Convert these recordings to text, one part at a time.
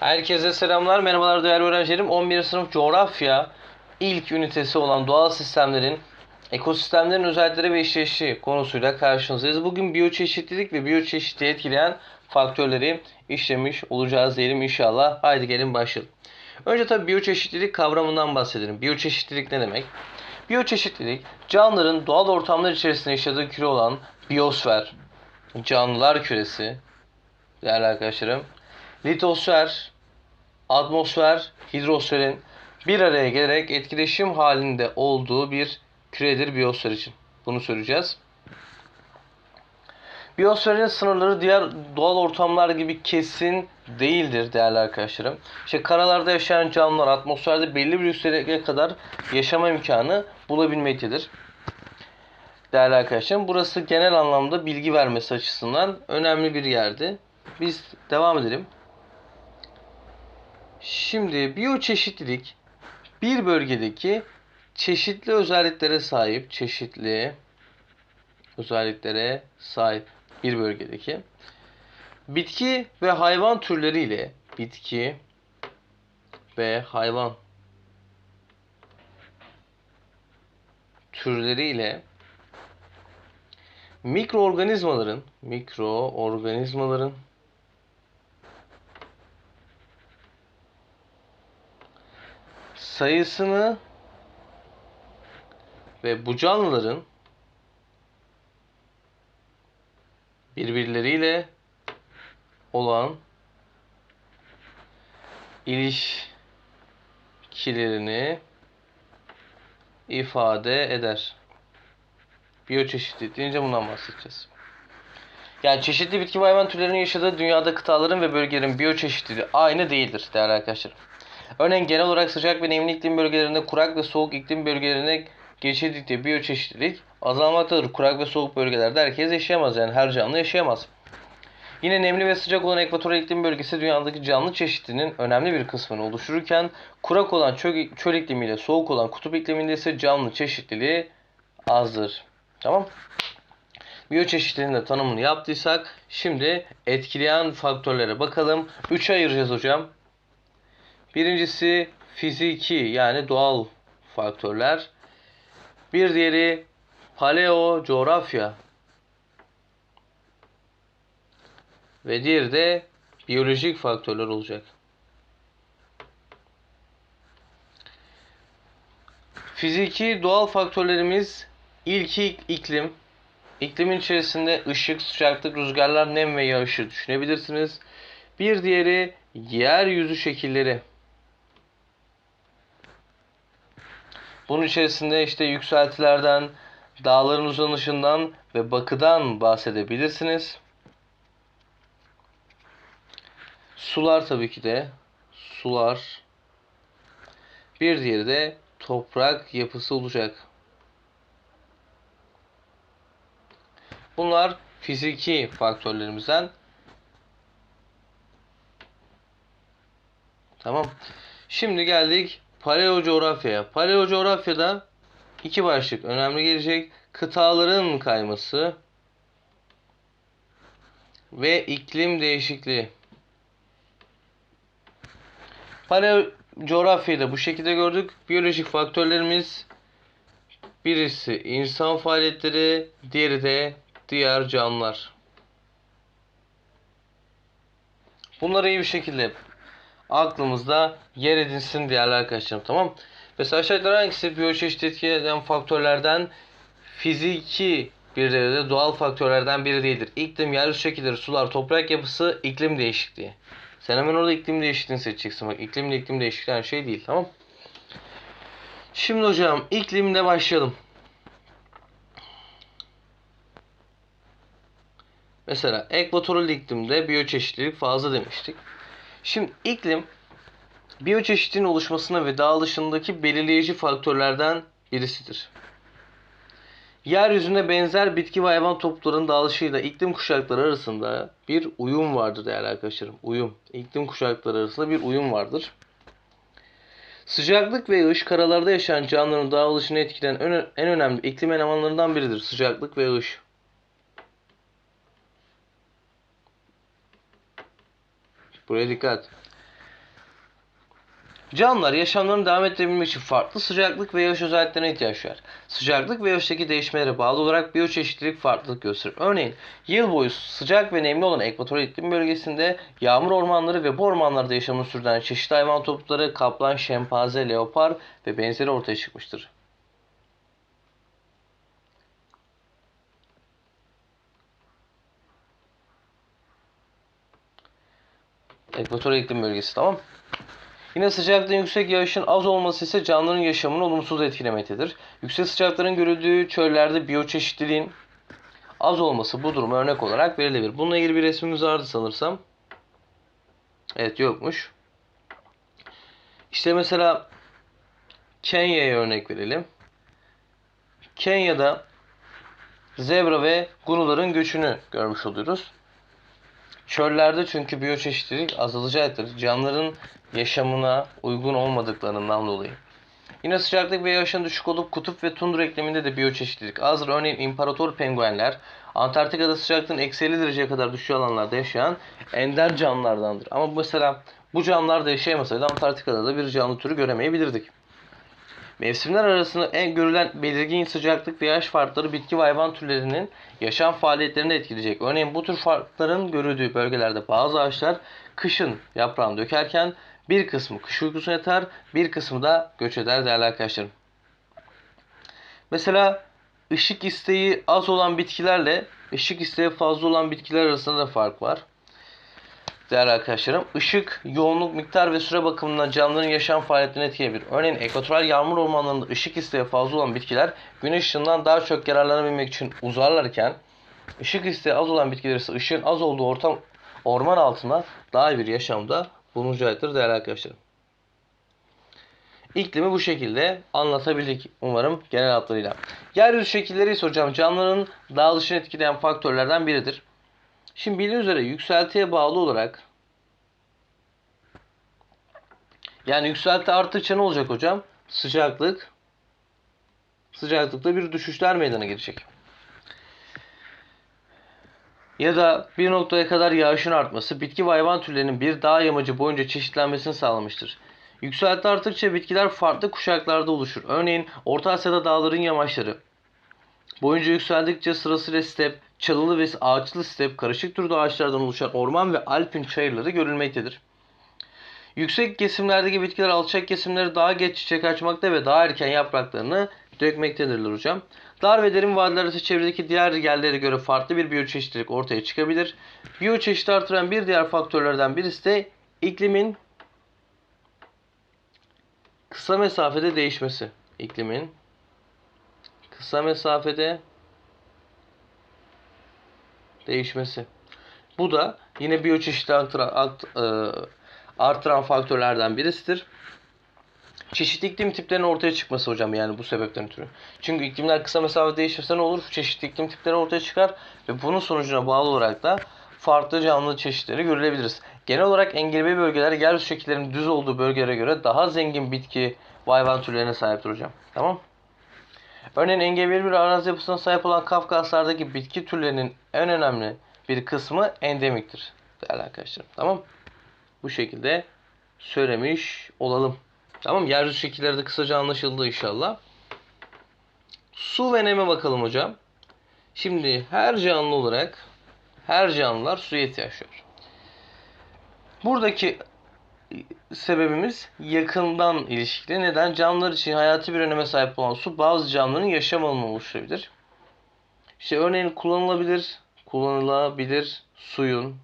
Herkese selamlar, merhabalar değerli öğrencilerim. 11. sınıf coğrafya ilk ünitesi olan doğal sistemlerin ekosistemlerin özellikleri ve işleyişi konusuyla karşınızdayız. Bugün biyoçeşitlilik ve biyoçeşitliği etkileyen faktörleri işlemiş olacağız diyelim inşallah. Haydi gelin başlayalım. Önce tabii biyoçeşitlilik kavramından bahsedelim. Biyoçeşitlilik ne demek? Biyoçeşitlilik canlıların doğal ortamlar içerisinde yaşadığı küre olan biyosfer, canlılar küresi değerli arkadaşlarım. Litosfer, atmosfer, hidrosferin bir araya gelerek etkileşim halinde olduğu bir küredir biyosfer için. Bunu söyleyeceğiz. Biyosferin sınırları diğer doğal ortamlar gibi kesin değildir değerli arkadaşlarım. İşte karalarda yaşayan canlılar atmosferde belli bir yüksekliğe kadar yaşama imkanı bulabilmektedir. Değerli arkadaşlarım burası genel anlamda bilgi vermesi açısından önemli bir yerdi. Biz devam edelim. Şimdi biyoçeşitlilik bir bölgedeki çeşitli özelliklere sahip, çeşitli özelliklere sahip bir bölgedeki bitki ve hayvan türleriyle bitki ve hayvan türleriyle mikroorganizmaların mikroorganizmaların sayısını ve bu canlıların birbirleriyle olan ilişkilerini ifade eder. Biyoçeşitlilik deyince bundan bahsedeceğiz. Yani çeşitli bitki ve hayvan türlerinin yaşadığı dünyada kıtaların ve bölgelerin biyoçeşitliliği aynı değildir değerli arkadaşlar. Örneğin genel olarak sıcak ve nemli iklim bölgelerinde kurak ve soğuk iklim bölgelerine geçildikçe biyoçeşitlilik azalmaktadır. Kurak ve soğuk bölgelerde herkes yaşayamaz yani her canlı yaşayamaz. Yine nemli ve sıcak olan ekvatoral iklim bölgesi dünyadaki canlı çeşitliliğinin önemli bir kısmını oluştururken kurak olan çöl, çöl iklimiyle soğuk olan kutup ikliminde ise canlı çeşitliliği azdır. Tamam. Biyoçeşitliliğin de tanımını yaptıysak şimdi etkileyen faktörlere bakalım. 3'e ayıracağız hocam. Birincisi fiziki yani doğal faktörler. Bir diğeri paleo coğrafya. Ve diğeri de biyolojik faktörler olacak. Fiziki doğal faktörlerimiz ilki iklim. İklimin içerisinde ışık, sıcaklık, rüzgarlar, nem ve yağışı düşünebilirsiniz. Bir diğeri yeryüzü şekilleri. Bunun içerisinde işte yükseltilerden, dağların uzanışından ve bakıdan bahsedebilirsiniz. Sular tabii ki de. Sular. Bir diğeri de toprak yapısı olacak. Bunlar fiziki faktörlerimizden. Tamam. Şimdi geldik paleo coğrafyaya. Paleo coğrafyada iki başlık önemli gelecek. Kıtaların kayması ve iklim değişikliği. Paleo coğrafyayı bu şekilde gördük. Biyolojik faktörlerimiz birisi insan faaliyetleri, diğeri de diğer canlılar. Bunları iyi bir şekilde aklımızda yer edinsin değerli arkadaşlarım tamam. Mesela aşağıdakiler hangisi biyoçeşitliği etki faktörlerden fiziki bir de doğal faktörlerden biri değildir. İklim, yeryüzü şekilleri, sular, toprak yapısı, iklim değişikliği. Sen hemen orada iklim değişikliğini seçeceksin. Bak iklimle iklim değişikliği aynı şey değil tamam. Şimdi hocam iklimle başlayalım. Mesela ekvatoral iklimde biyoçeşitlilik fazla demiştik. Şimdi iklim biyoçeşitliliğin oluşmasına ve dağılışındaki belirleyici faktörlerden birisidir. Yeryüzünde benzer bitki ve hayvan topluluklarının dağılışıyla iklim kuşakları arasında bir uyum vardır değerli arkadaşlarım. Uyum. İklim kuşakları arasında bir uyum vardır. Sıcaklık ve yağış karalarda yaşayan canlıların dağılışını etkileyen en önemli iklim elemanlarından biridir. Sıcaklık ve yağış. Buraya dikkat. Canlılar yaşamlarını devam ettirebilmek için farklı sıcaklık ve yağış özelliklerine ihtiyaç duyar. Sıcaklık ve yağıştaki değişmelere bağlı olarak biyoçeşitlilik farklılık gösterir. Örneğin yıl boyu sıcak ve nemli olan ekvatoral iklim bölgesinde yağmur ormanları ve bu ormanlarda yaşamını sürdüren çeşitli hayvan toplulukları kaplan, şempanze, leopar ve benzeri ortaya çıkmıştır. Ekvatoral iklim bölgesi tamam. Yine sıcaklığın yüksek yağışın az olması ise canlıların yaşamını olumsuz etkilemektedir. Yüksek sıcakların görüldüğü çöllerde biyoçeşitliliğin az olması bu duruma örnek olarak verilebilir. Bununla ilgili bir resmimiz vardı sanırsam. Evet yokmuş. İşte mesela Kenya'ya örnek verelim. Kenya'da zebra ve gunuların göçünü görmüş oluyoruz. Çöllerde çünkü biyoçeşitlilik azalacaktır. Canlıların yaşamına uygun olmadıklarından dolayı. Yine sıcaklık ve yağışın düşük olup kutup ve tundra ikliminde de biyoçeşitlilik azdır. Örneğin imparator penguenler Antarktika'da sıcaklığın eksi 50 dereceye kadar düşüğü alanlarda yaşayan ender canlılardandır. Ama mesela bu canlılar da yaşayamasaydı Antarktika'da da bir canlı türü göremeyebilirdik. Mevsimler arasında en görülen belirgin sıcaklık ve yağış farkları bitki ve hayvan türlerinin yaşam faaliyetlerini etkileyecek. Örneğin bu tür farkların görüldüğü bölgelerde bazı ağaçlar kışın yaprağını dökerken bir kısmı kış uykusuna yatar, bir kısmı da göç eder değerli arkadaşlarım. Mesela ışık isteği az olan bitkilerle ışık isteği fazla olan bitkiler arasında da fark var. Değerli arkadaşlarım, ışık, yoğunluk, miktar ve süre bakımından canlıların yaşam faaliyetlerini etkileyebilir. Örneğin ekvatoral yağmur ormanlarında ışık isteği fazla olan bitkiler güneş ışığından daha çok yararlanabilmek için uzarlarken ışık isteği az olan bitkiler ise ışığın az olduğu ortam orman altında daha iyi bir yaşamda bulunacaktır değerli arkadaşlarım. İklimi bu şekilde anlatabildik umarım genel hatlarıyla. Yeryüzü şekilleri ise hocam canlıların dağılışını etkileyen faktörlerden biridir. Şimdi bildiğiniz üzere yükseltiye bağlı olarak yani yükselti arttıkça ne olacak hocam? Sıcaklık sıcaklıkta bir düşüşler meydana gelecek. Ya da bir noktaya kadar yağışın artması bitki ve hayvan türlerinin bir dağ yamacı boyunca çeşitlenmesini sağlamıştır. Yükselti arttıkça bitkiler farklı kuşaklarda oluşur. Örneğin Orta Asya'da dağların yamaçları boyunca yükseldikçe sırasıyla step, çalılı ve ağaçlı step, karışık türde ağaçlardan oluşan orman ve alpin çayırları görülmektedir. Yüksek kesimlerdeki bitkiler alçak kesimleri daha geç çiçek açmakta ve daha erken yapraklarını dökmektedirler hocam. Dar ve derin vadiler ise çevredeki diğer yerlere göre farklı bir biyoçeşitlilik ortaya çıkabilir. Biyoçeşitliği artıran bir diğer faktörlerden birisi de iklimin kısa mesafede değişmesi. İklimin kısa mesafede değişmesi. Bu da yine biyoçeşitliği artıran, art, e, artıran faktörlerden birisidir. Çeşitli iklim tiplerinin ortaya çıkması hocam yani bu sebepten ötürü. Çünkü iklimler kısa mesafede değişirse ne olur? Çeşitli iklim tipleri ortaya çıkar ve bunun sonucuna bağlı olarak da farklı canlı çeşitleri görebiliriz. Genel olarak engebeli bölgeler yeryüzü şekillerinin düz olduğu bölgelere göre daha zengin bitki ve hayvan türlerine sahiptir hocam. Tamam Örneğin engebeli bir arazi yapısına sahip olan Kafkaslardaki bitki türlerinin en önemli bir kısmı endemiktir. Değerli arkadaşlar. Tamam Bu şekilde söylemiş olalım. Tamam Yeryüzü şekilleri de kısaca anlaşıldı inşallah. Su ve neme bakalım hocam. Şimdi her canlı olarak her canlılar suya ihtiyaç duyar. Buradaki sebebimiz yakından ilişkili. Neden? Canlılar için hayati bir öneme sahip olan su bazı canlıların yaşam alanını oluşturabilir. İşte örneğin kullanılabilir, kullanılabilir suyun,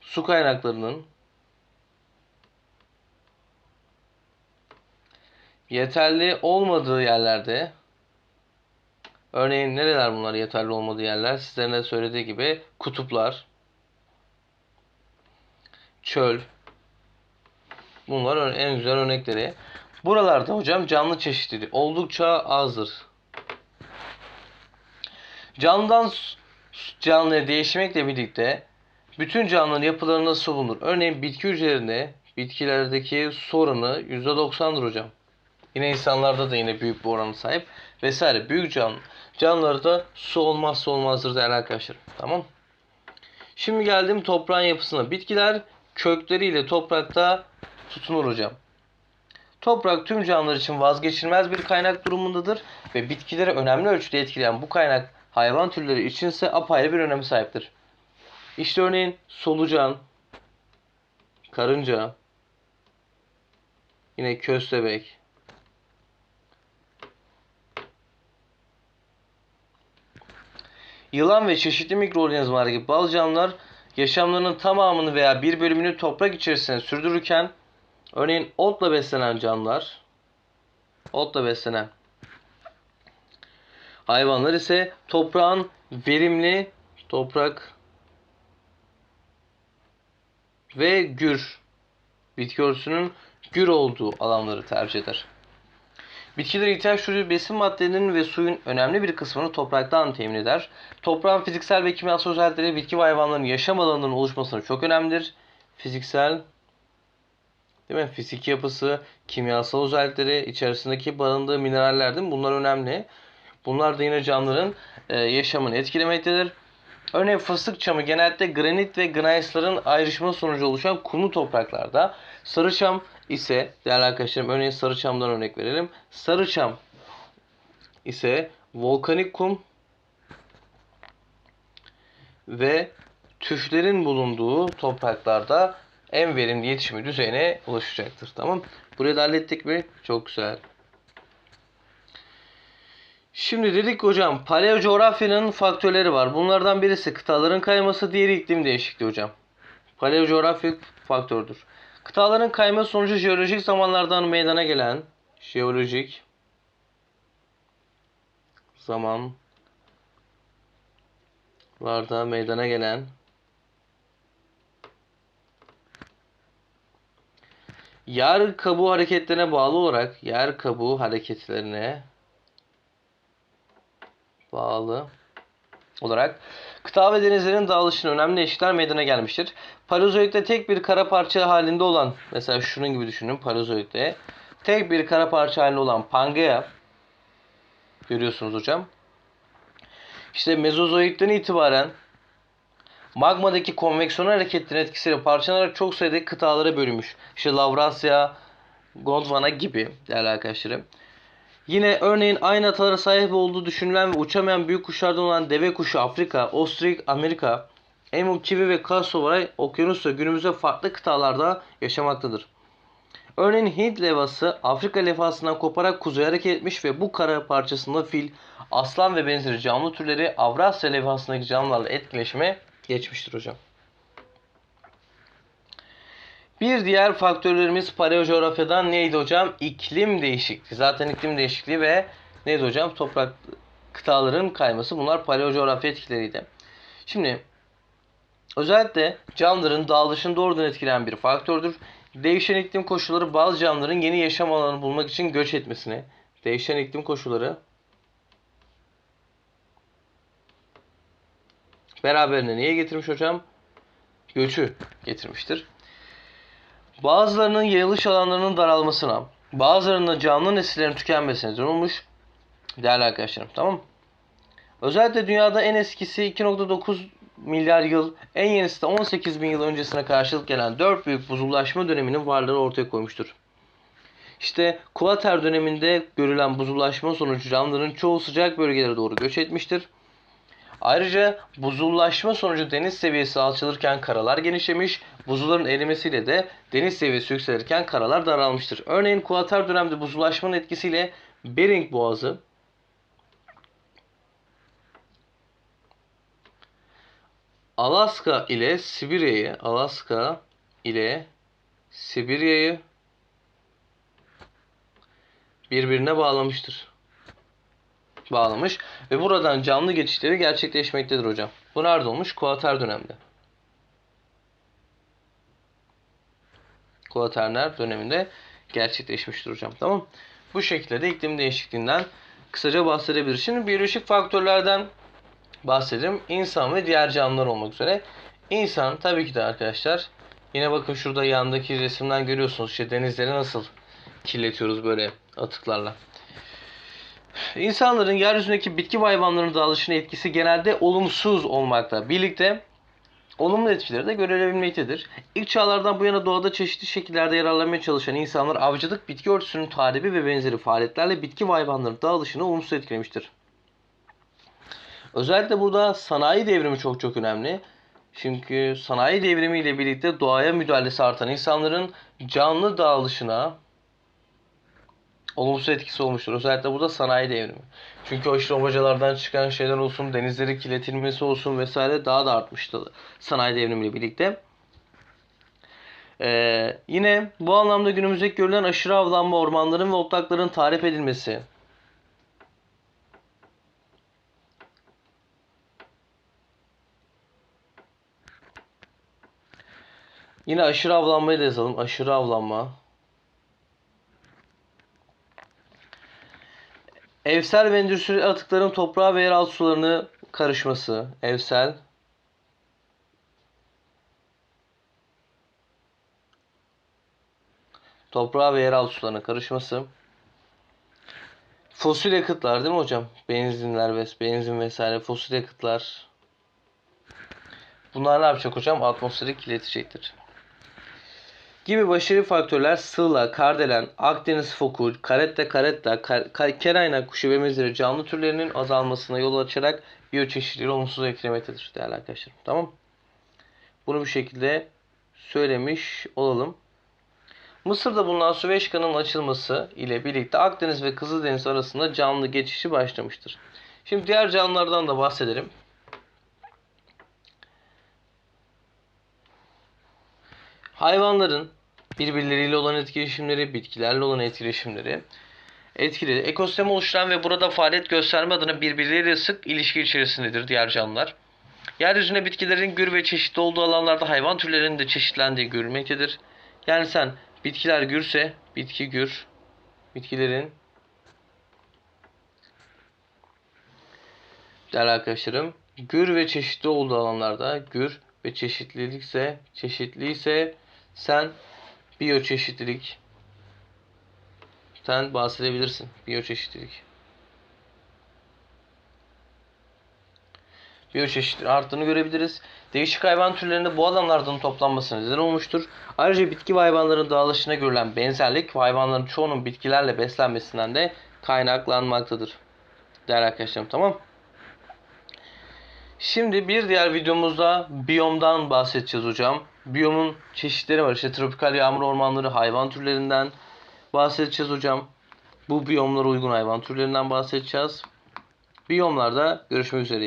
su kaynaklarının yeterli olmadığı yerlerde örneğin nereler bunlar yeterli olmadığı yerler? Sizlerin de söylediği gibi kutuplar, çöl, Bunlar en güzel örnekleri. Buralarda hocam canlı çeşitliliği oldukça azdır. Canlıdan canlıya değişmekle birlikte bütün canlıların yapılarında su bulunur. Örneğin bitki hücrelerinde bitkilerdeki su oranı %90'dır hocam. Yine insanlarda da yine büyük bir oranı sahip. Vesaire büyük can, canlılarda su olmazsa olmazdır değerli arkadaşlar. Tamam. Şimdi geldim toprağın yapısına. Bitkiler kökleriyle toprakta tutunur hocam. Toprak tüm canlılar için vazgeçilmez bir kaynak durumundadır ve bitkileri önemli ölçüde etkileyen bu kaynak hayvan türleri içinse apayrı bir öneme sahiptir. İşte örneğin solucan, karınca, yine köstebek, Yılan ve çeşitli mikroorganizmalar gibi bazı canlılar yaşamlarının tamamını veya bir bölümünü toprak içerisinde sürdürürken örneğin otla beslenen canlılar otla beslenen hayvanlar ise toprağın verimli toprak ve gür bitki örtüsünün gür olduğu alanları tercih eder. Bitkiler ihtiyaç duyduğu besin maddelerinin ve suyun önemli bir kısmını topraktan temin eder. Toprağın fiziksel ve kimyasal özellikleri bitki ve hayvanların yaşam alanlarının oluşmasına çok önemlidir. Fiziksel değil mi? Fizik yapısı, kimyasal özellikleri, içerisindeki barındığı mineraller değil mi? Bunlar önemli. Bunlar da yine canlıların e, yaşamını etkilemektedir. Örneğin fıstık çamı genellikle granit ve gneissların ayrışma sonucu oluşan kumlu topraklarda. Sarıçam ise değerli arkadaşlarım örneğin sarıçamdan örnek verelim. Sarıçam ise volkanik kum ve tüflerin bulunduğu topraklarda en verimli yetişme düzeyine ulaşacaktır. Tamam. Burayı da hallettik mi? Çok güzel. Şimdi dedik hocam paleo coğrafyanın faktörleri var. Bunlardan birisi kıtaların kayması, diğeri iklim değişikliği hocam. Paleo coğrafya faktördür. Kıtaların kayma sonucu jeolojik zamanlardan meydana gelen jeolojik zamanlarda meydana gelen yer kabuğu hareketlerine bağlı olarak yer kabuğu hareketlerine bağlı olarak kıta ve denizlerin dağılışına önemli değişiklikler meydana gelmiştir. Paleozoik'te tek bir kara parça halinde olan mesela şunun gibi düşünün Paleozoik'te tek bir kara parça halinde olan Pangea görüyorsunuz hocam. İşte Mezozoik'ten itibaren magmadaki konveksiyon hareketlerinin etkisiyle parçalanarak çok sayıda kıtalara bölünmüş. İşte Lavrasya, Gondwana gibi değerli arkadaşlarım. Yine örneğin aynı atalara sahip olduğu düşünülen ve uçamayan büyük kuşlardan olan deve kuşu Afrika, Ostrik Amerika, emu, kivi ve kasovay okyanusla günümüzde farklı kıtalarda yaşamaktadır. Örneğin Hint levası Afrika levhasından koparak kuzeye hareket etmiş ve bu kara parçasında fil, aslan ve benzeri canlı türleri Avrasya levhasındaki canlılarla etkileşime geçmiştir hocam. Bir diğer faktörlerimiz paleocoğrafyadan neydi hocam? İklim değişikliği. Zaten iklim değişikliği ve neydi hocam? Toprak kıtaların kayması. Bunlar paleocoğrafya etkileriydi. Şimdi özellikle canlıların dağılışını doğrudan etkileyen bir faktördür. Değişen iklim koşulları bazı canlıların yeni yaşam alanı bulmak için göç etmesine, değişen iklim koşulları beraberinde niye getirmiş hocam? Göçü getirmiştir. Bazılarının yayılış alanlarının daralmasına, bazılarının canlı nesillerin tükenmesine neden. Değerli arkadaşlarım tamam Özellikle dünyada en eskisi 2.9 milyar yıl, en yenisi de 18 bin yıl öncesine karşılık gelen 4 büyük buzullaşma döneminin varlığını ortaya koymuştur. İşte Kuater döneminde görülen buzullaşma sonucu canlıların çoğu sıcak bölgelere doğru göç etmiştir. Ayrıca buzullaşma sonucu deniz seviyesi alçalırken karalar genişlemiş, buzulların erimesiyle de deniz seviyesi yükselirken karalar daralmıştır. Örneğin kuatar dönemde buzullaşmanın etkisiyle Bering Boğazı Alaska ile Sibirya'yı Alaska ile Sibirya'yı birbirine bağlamıştır bağlamış ve buradan canlı geçişleri gerçekleşmektedir hocam. Bu nerede olmuş? Kuater dönemde. Kuaterner döneminde gerçekleşmiştir hocam. Tamam Bu şekilde de iklim değişikliğinden kısaca bahsedebiliriz. Şimdi biyolojik faktörlerden bahsedelim. İnsan ve diğer canlılar olmak üzere. İnsan tabii ki de arkadaşlar yine bakın şurada yandaki resimden görüyorsunuz işte denizleri nasıl kirletiyoruz böyle atıklarla. İnsanların yeryüzündeki bitki ve hayvanların dağılışına etkisi genelde olumsuz olmakta. Birlikte olumlu etkileri de görülebilmektedir. İlk çağlardan bu yana doğada çeşitli şekillerde yararlanmaya çalışan insanlar avcılık, bitki örtüsünün tarihi ve benzeri faaliyetlerle bitki ve hayvanların dağılışını olumsuz etkilemiştir. Özellikle burada sanayi devrimi çok çok önemli. Çünkü sanayi devrimi ile birlikte doğaya müdahalesi artan insanların canlı dağılışına olumsuz etkisi olmuştur. Özellikle burada sanayi devrimi. Çünkü o işte obacalardan çıkan şeyler olsun, denizlerin kirletilmesi olsun vesaire daha da artmıştı sanayi devrimiyle birlikte. Ee, yine bu anlamda günümüzdeki görülen aşırı avlanma, ormanların ve otlakların tahrip edilmesi, Yine aşırı avlanmayı da yazalım. Aşırı avlanma. Evsel ve endüstriyel atıkların toprağa ve yeraltı sularını karışması. Evsel. Toprağa ve yeraltı sularına karışması. Fosil yakıtlar değil mi hocam? Benzinler ve benzin vesaire fosil yakıtlar. Bunlar ne yapacak hocam? Atmosferi kirletecektir. Gibi başarı faktörler Sığla, Kardelen, Akdeniz foku, Karetta karetta, kar, kar- kerayna kuşu ve benzeri canlı türlerinin azalmasına yol açarak biyoçeşitliliği olumsuz etkilemektedir değerli arkadaşlar. Tamam Bunu bu şekilde söylemiş olalım. Mısır'da bulunan Süveyş kanalının açılması ile birlikte Akdeniz ve Kızıldeniz arasında canlı geçişi başlamıştır. Şimdi diğer canlılardan da bahsedelim. Hayvanların birbirleriyle olan etkileşimleri, bitkilerle olan etkileşimleri etkili. Ekosistem oluşturan ve burada faaliyet gösterme adına birbirleriyle sık ilişki içerisindedir diğer canlılar. Yeryüzünde bitkilerin gür ve çeşitli olduğu alanlarda hayvan türlerinin de çeşitlendiği görülmektedir. Yani sen bitkiler gürse bitki gür, bitkilerin değerli arkadaşlarım gür ve çeşitli olduğu alanlarda gür ve çeşitlilikse çeşitliyse sen biyoçeşitlilik sen bahsedebilirsin biyoçeşitlilik. Biyoçeşitliğin arttığını görebiliriz. Değişik hayvan türlerinde bu alanlardan toplanmasına neden olmuştur. Ayrıca bitki ve hayvanların dağılışına görülen benzerlik hayvanların çoğunun bitkilerle beslenmesinden de kaynaklanmaktadır. Değerli arkadaşlarım tamam. Şimdi bir diğer videomuzda biyomdan bahsedeceğiz hocam. Biyomun çeşitleri var. İşte tropikal yağmur ormanları, hayvan türlerinden bahsedeceğiz hocam. Bu biyomlara uygun hayvan türlerinden bahsedeceğiz. Biyomlarda görüşmek üzere.